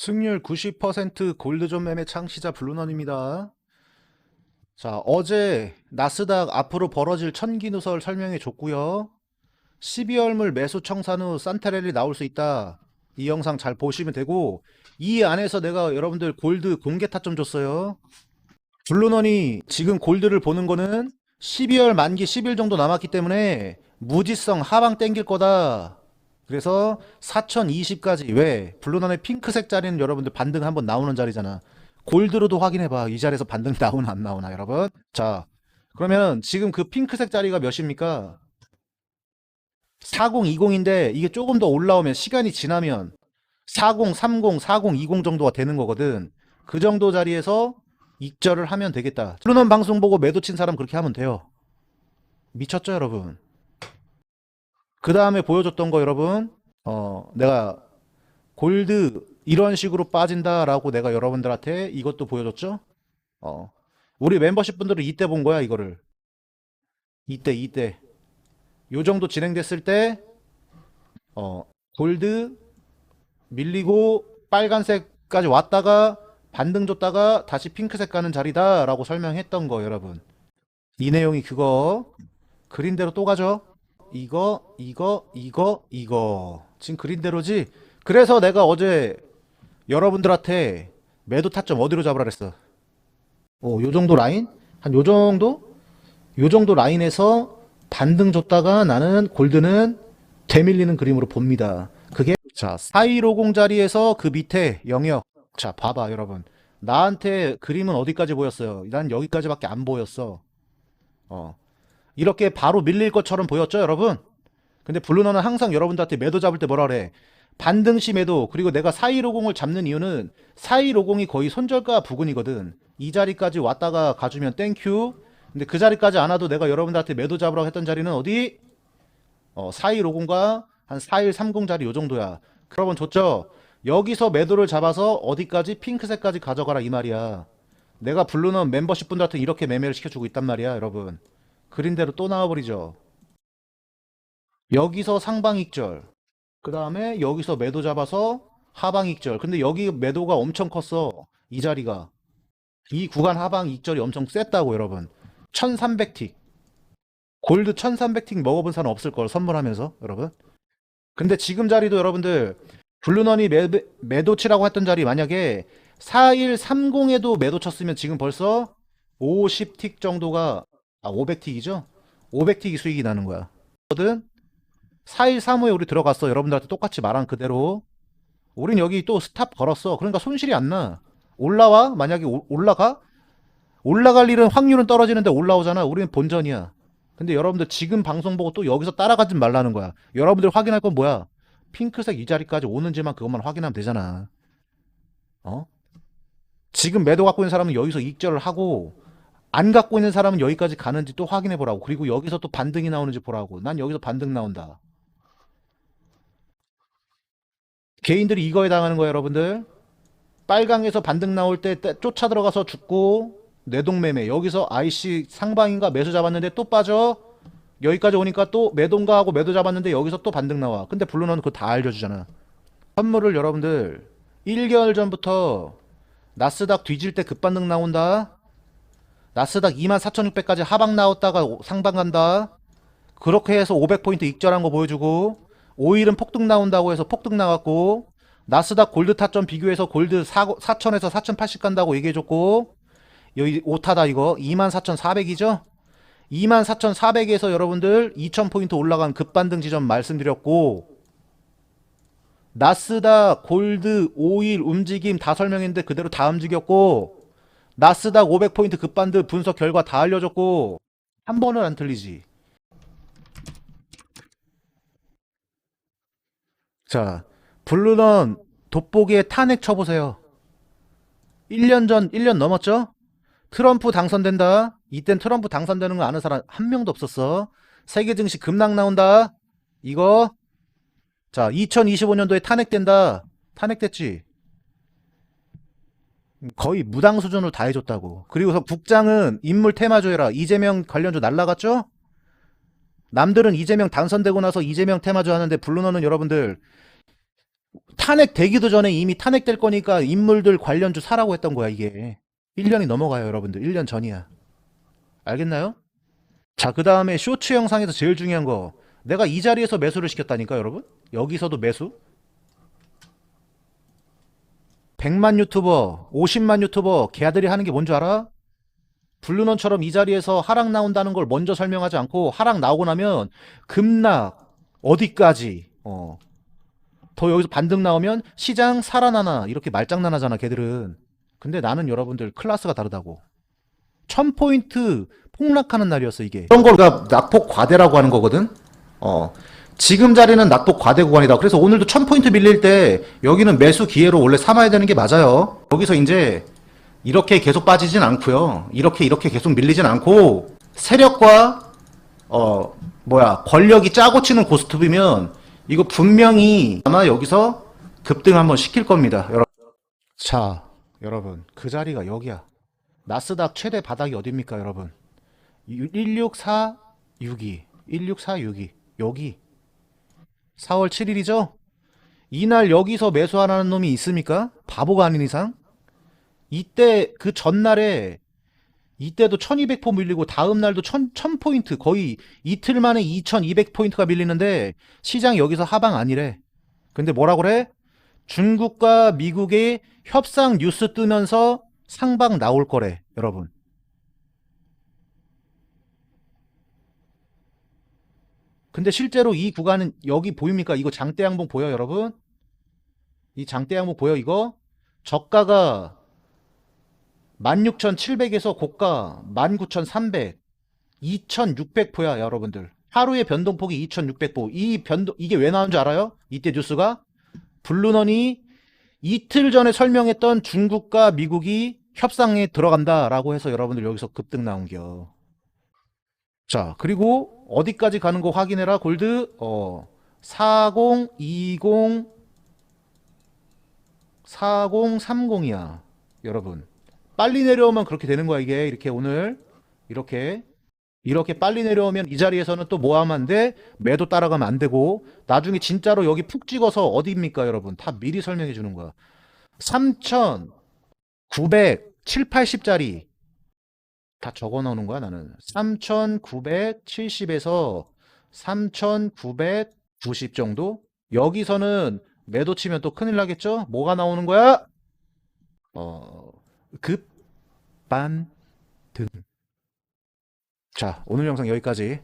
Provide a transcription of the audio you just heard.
승률 90% 골드존 매매 창시자 블루넌입니다. 자, 어제 나스닥 앞으로 벌어질 천기 누설 설명해 줬고요. 12월물 매수 청산 후 산타렐이 나올 수 있다. 이 영상 잘 보시면 되고 이 안에서 내가 여러분들 골드 공개 타점 줬어요. 블루넌이 지금 골드를 보는 거는 12월 만기 10일 정도 남았기 때문에 무지성 하방 땡길 거다. 그래서 4020까지 왜 블루넌의 핑크색 자리는 여러분들 반등 한번 나오는 자리잖아. 골드로도 확인해봐. 이 자리에서 반등 나오나 안 나오나 여러분. 자 그러면 지금 그 핑크색 자리가 몇입니까? 4020인데 이게 조금 더 올라오면 시간이 지나면 4030, 4020 정도가 되는 거거든. 그 정도 자리에서 익절을 하면 되겠다. 블루넌 방송 보고 매도 친 사람 그렇게 하면 돼요. 미쳤죠 여러분? 그 다음에 보여줬던 거 여러분 어 내가 골드 이런 식으로 빠진다라고 내가 여러분들한테 이것도 보여줬죠? 어. 우리 멤버십 분들은 이때 본 거야 이거를. 이때 이때. 요 정도 진행됐을 때 어 골드 밀리고 빨간색까지 왔다가 반등 줬다가 다시 핑크색 가는 자리다라고 설명했던 거 여러분. 이 내용이 그거. 그린대로 또 가죠 이거, 이거, 이거, 이거. 지금 그린대로지? 그래서 내가 어제 여러분들한테 매도 타점 어디로 잡으라 그랬어? 어, 요 정도 라인? 한 요 정도? 요 정도 라인에서 반등 줬다가 나는 골드는 되밀리는 그림으로 봅니다. 그게 자, 4150 자리에서 그 밑에 영역. 자, 봐봐, 여러분. 나한테 그림은 어디까지 보였어요? 난 여기까지밖에 안 보였어. 어. 이렇게 바로 밀릴 것처럼 보였죠, 여러분? 근데 블루너는 항상 여러분들한테 매도 잡을 때 뭐라 그래? 반등시 매도, 그리고 내가 4150을 잡는 이유는 4150이 거의 손절가 부근이거든. 이 자리까지 왔다가 가주면 땡큐. 근데 그 자리까지 안 와도 내가 여러분들한테 매도 잡으라고 했던 자리는 어디? 어, 4150과 한 4130 자리 요 정도야. 여러분 좋죠? 여기서 매도를 잡아서 어디까지? 핑크색까지 가져가라 이 말이야. 내가 블루넌 멤버십 분들한테 이렇게 매매를 시켜주고 있단 말이야, 여러분. 그린대로 또 나와버리죠. 여기서 상방익절. 그 다음에 여기서 매도 잡아서 하방익절. 근데 여기 매도가 엄청 컸어. 이 자리가. 이 구간 하방익절이 엄청 셌다고 여러분. 1300틱. 골드 1300틱 먹어본 사람 없을 걸 선물하면서 여러분. 근데 지금 자리도 여러분들 블루넌이 매, 매도치라고 했던 자리 만약에 4130에도 매도 쳤으면 지금 벌써 50틱 정도가 아, 500틱이죠? 500틱이 수익이 나는 거야. 거든 4135에 우리 들어갔어. 여러분들한테 똑같이 말한 그대로. 우린 여기 또 스탑 걸었어. 그러니까 손실이 안 나. 올라와? 만약에 오- 올라가? 올라갈 일은 확률은 떨어지는데 올라오잖아. 우리는 본전이야. 근데 여러분들 지금 방송 보고 또 여기서 따라가지 말라는 거야. 여러분들 확인할 건 뭐야? 핑크색 이 자리까지 오는지만 그것만 확인하면 되잖아. 어? 지금 매도 갖고 있는 사람은 여기서 익절을 하고 안 갖고 있는 사람은 여기까지 가는지 또 확인해 보라고. 그리고 여기서 또 반등이 나오는지 보라고. 난 여기서 반등 나온다. 개인들이 이거에 당하는 거예요, 여러분들. 빨강에서 반등 나올 때 떼- 쫓아 들어가서 죽고 내동매매. 여기서 IC 상방인가 매수 잡았는데 또 빠져. 여기까지 오니까 또 매도인가 하고 매도 잡았는데 여기서 또 반등 나와. 근데 블루는 그거 다 알려주잖아. 선물을 여러분들 1개월 전부터 나스닥 뒤질 때 급반등 나온다. 나스닥 24,600까지 하방 나왔다가 오- 상방 간다. 그렇게 해서 500포인트 익절한 거 보여주고 오일은 폭등 나온다고 해서 폭등 나왔고 나스닥 골드 타점 비교해서 골드 4, 4,000에서 4,080 간다고 얘기해줬고 여기 오타다 이거 24,400이죠? 24,400에서 여러분들 2,000포인트 올라간 급반등 지점 말씀드렸고 나스닥 골드 오일 움직임 다 설명했는데 그대로 다 움직였고 나스닥 500포인트 급반등 분석 결과 다 알려줬고 한 번은 안 틀리지. 자, 블루넌 돋보기에 탄핵 쳐보세요. 1년 전, 1년 넘었죠? 트럼프 당선된다. 이땐 트럼프 당선되는 거 아는 사람 한 명도 없었어. 세계 증시 급락 나온다. 이거. 자, 2025년도에 탄핵된다. 탄핵됐지? 거의 무당 수준으로 다 해줬다고. 그리고서 국장은 인물 테마주해라. 이재명 관련주 날라갔죠? 남들은 이재명 당선되고 나서 이재명 테마주 하는데 블루너는 여러분들 탄핵 되기도 전에 이미 탄핵될 거니까 인물들 관련주 사라고 했던 거야, 이게. 1년이 넘어가요, 여러분들. 1년 전이야. 알겠나요? 자, 그 다음에 쇼츠 영상에서 제일 중요한 거. 내가 이 자리에서 매수를 시켰다니까, 여러분? 여기서도 매수? 100만 유튜버, 50만 유튜버, 걔들이 하는 게 뭔 줄 알아? 블루넌처럼 이 자리에서 하락 나온다는 걸 먼저 설명하지 않고 하락 나오고 나면 급락 어디까지 어. 더 여기서 반등 나오면 시장 살아나나 이렇게 말장난하잖아 걔들은 근데 나는 여러분들 클래스가 다르다고 1000포인트 폭락하는 날이었어 이게 그런 걸 낙폭 과대라고 하는 거거든 어. 지금 자리는 낙폭 과대 구간이다 그래서 오늘도 1000포인트 밀릴 때 여기는 매수 기회로 원래 삼아야 되는 게 맞아요 여기서 이제 이렇게 계속 빠지진 않고요. 이렇게 이렇게 계속 밀리진 않고 세력과 어 뭐야 권력이 짜고 치는 고스톱이면 이거 분명히 아마 여기서 급등 한번 시킬 겁니다. 여러분. 자, 여러분 그 자리가 여기야. 나스닥 최대 바닥이 어딥니까, 여러분? 16462, 16462 여기 4월 7일이죠? 이날 여기서 매수하라는 놈이 있습니까? 바보가 아닌 이상? 이때 그 전날에 이때도 1200포 밀리고 다음 날도 1000, 1000포인트 거의 이틀 만에 2200포인트가 밀리는데 시장 여기서 하방 아니래. 근데 뭐라 그래? 중국과 미국의 협상 뉴스 뜨면서 상방 나올 거래, 여러분. 근데 실제로 이 구간은 여기 보입니까? 이거 장대 양봉 보여, 여러분? 이 장대 양봉 보여, 이거? 저가가 16,700에서 고가 19,300, 2,600포야, 여러분들. 하루의 변동폭이 2,600포. 이 변동, 이게 왜 나온 줄 알아요? 이때 뉴스가? 블루넌이 이틀 전에 설명했던 중국과 미국이 협상에 들어간다라고 해서 여러분들 여기서 급등 나온겨. 자, 그리고 어디까지 가는 거 확인해라, 골드. 어, 40, 20, 4030이야. 여러분. 빨리 내려오면 그렇게 되는 거야, 이게. 이렇게 오늘. 이렇게. 이렇게 빨리 내려오면 이 자리에서는 또안 돼? 매도 따라가면 안 되고, 나중에 진짜로 여기 푹 찍어서 어디입니까, 여러분? 다 미리 설명해 주는 거야. 3,900, 7, 80짜리. 다 적어 놓는 거야, 나는. 3,970에서 3,990 정도? 여기서는 매도 치면 또 큰일 나겠죠? 뭐가 나오는 거야? 어, 급, 반, 등. 자, 오늘 영상 여기까지.